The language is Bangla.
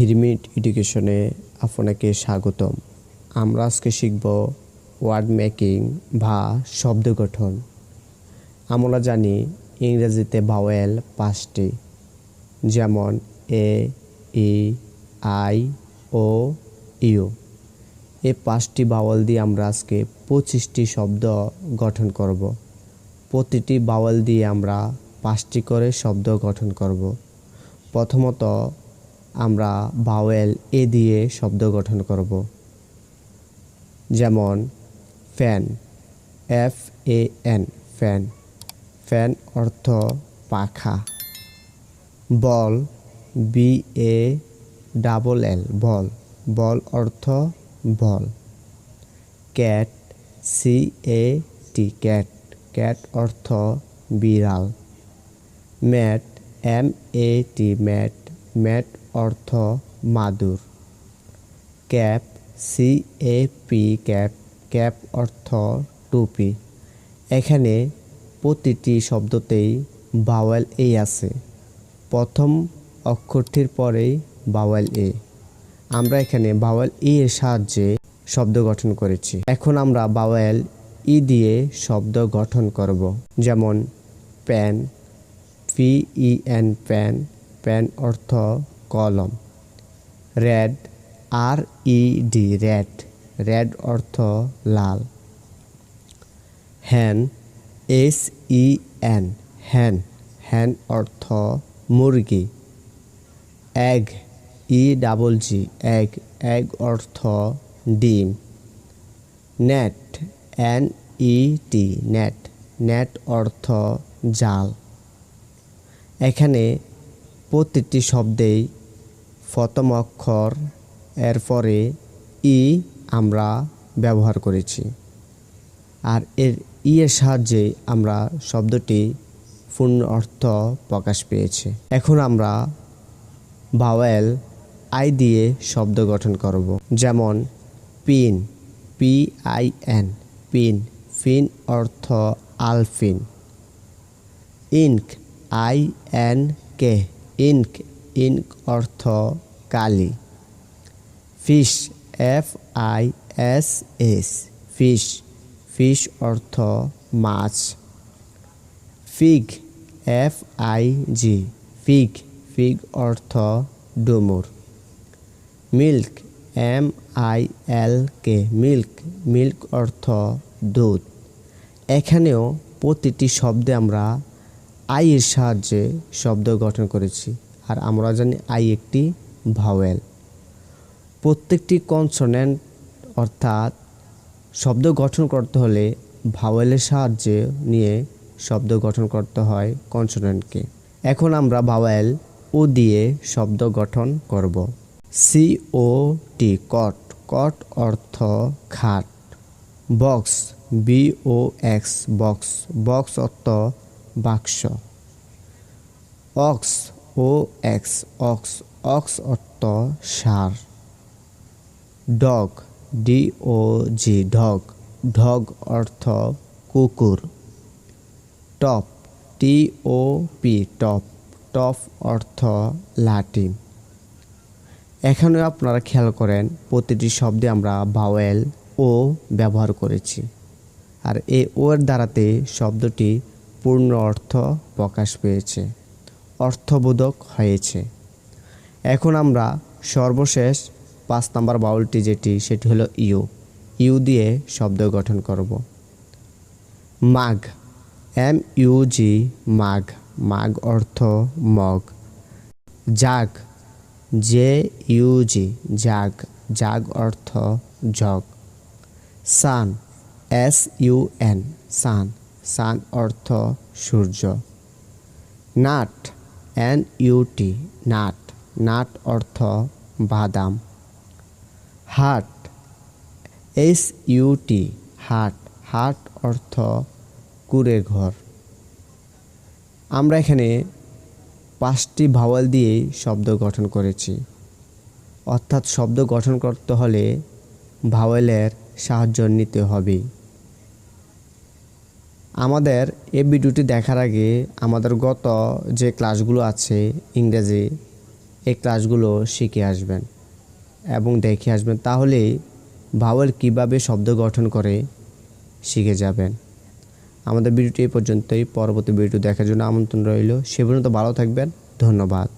হিরমিট এডুকেশনে আপনাকে স্বাগতম। আমরা আজকে শিখব ওয়ার্ড মেকিং বা শব্দ গঠন। আমরা জানি ইংরেজিতে ভাওয়েল পাঁচটি, যেমন এ, ই, আই, ও, ইউ। এই পাঁচটি বাওয়াল দিয়ে আমরা আজকে পঁচিশটি শব্দ গঠন করব। প্রতিটি বাওয়াল দিয়ে আমরা পাঁচটি করে শব্দ গঠন করব। প্রথমত আমরা ভাওয়েল এ দিয়ে শব্দ গঠন করব। যেমন, fan F A N fan. Fan অর্থ পাখা। বল B A double L ball. Ball অর্থ বল। Cat C A T cat. Cat অর্থ বিড়াল। Mat M A T mat. Mat অর্থ মাদুর। Cap C A P cap cap অর্থ টুপি। এখানে প্রতিটি শব্দতেই বাওয়েল এ আছে। প্রথম অক্ষরটির পরেই বাওয়েল এ আমরা এখানে বাওয়েল ই এর সাহায্যে শব্দ গঠন করেছি। এখন আমরা বাওয়েল ই দিয়ে শব্দ গঠন করব। যেমন pen P E N pen pen অর্থ কলম। Red, R E D, red. Red অর্থ লাল। হ্যান, এস ই এন। হ্যান হ্যান অর্থ মুরগি। Egg, E double G. Egg egg অর্থ ডিম। Net, N E T, net. Net অর্থ জাল। এখানে প্রতিটি শব্দেই প্রথম অক্ষর, এরপরে ই আমরা ব্যবহার করেছি। আর এর ই এর সাহায্যে আমরা শব্দটি পূর্ণ অর্থ প্রকাশ পেয়েছে। এখন আমরা ভাওয়েল আই দিয়ে শব্দ গঠন করব। যেমন pin P I N pin pin অর্থ আলফিন ink I N K ink ink অর্থ কালি। Fish, F I S S. Fish fish অর্থ মাছ। Fig, F I G. Fig fig অর্থ ডুমুর। Milk, M I L K. Milk milk অর্থ দুধ। এখানেও প্রতিটি শব্দে আমরা আই এর সাহায্যে শব্দ গঠন করেছি। আর আমরা জানি আই একটি ভাওয়েল। প্রত্যেকটি কনসোনেন্ট অর্থাৎ শব্দ গঠন করতে হলে ভাওয়েলের সাহায্যে নিয়ে শব্দ গঠন করতে হয় কনসোনেন্টকে এখন আমরা ভাওয়েল ও দিয়ে শব্দ গঠন করব। সি ও টি কট কট অর্থ খাট। Box B O X box box অর্থ বাক্স। Ox, O, X, ox ox অর্থ সার। Dog, D, O, G dog dog অর্থ কুকুর। Top, T, O, P, top. Top অর্থ লাঠি। এখানেও আপনারা খেয়াল করেন, প্রতিটি শব্দে আমরা ভাওয়েল ও ব্যবহার করেছি। আর এ ও এর দ্বারাতে শব্দটি পূর্ণ অর্থ প্রকাশ পেয়েছে, অর্থবোধক হয়েছে। এখন আমরা সর্বশেষ পাঁচ নাম্বার বাউলটি যেটি, সেটি হলো ইউ। ইউ দিয়ে শব্দ গঠন করব। মাঘ। এম ইউ জি, মাঘ। মাঘ অর্থ mug. Jug. J U G, jug. Jug অর্থ jug. Sun. S U N, sun. Sun অর্থ সূর্য। Nut N U T nut. Nut অর্থ বাদাম। হাট এস ইউ টি হাট। হাট অর্থ কুড়ের ঘর। আমরা এখানে পাঁচটি ভাওয়াল দিয়েই শব্দ গঠন করেছি। অর্থাৎ শব্দ গঠন করতে হলে ভাওয়েলের সাহায্য নিতে হবে। আমাদের এই ভিডিওটি দেখার আগে আমাদের গত যে ক্লাসগুলো আছে ইংরেজি, এই ক্লাসগুলো শিখে আসবেন এবং দেখে আসবেন, তাহলেই ভাওয়েল কীভাবে শব্দ গঠন করে শিখে যাবেন। আমাদের ভিডিওটি এই পর্যন্তই। পরবর্তী ভিডিও দেখার জন্য আমন্ত্রণ রইল। সে পর্যন্ত ভালো থাকবেন। ধন্যবাদ।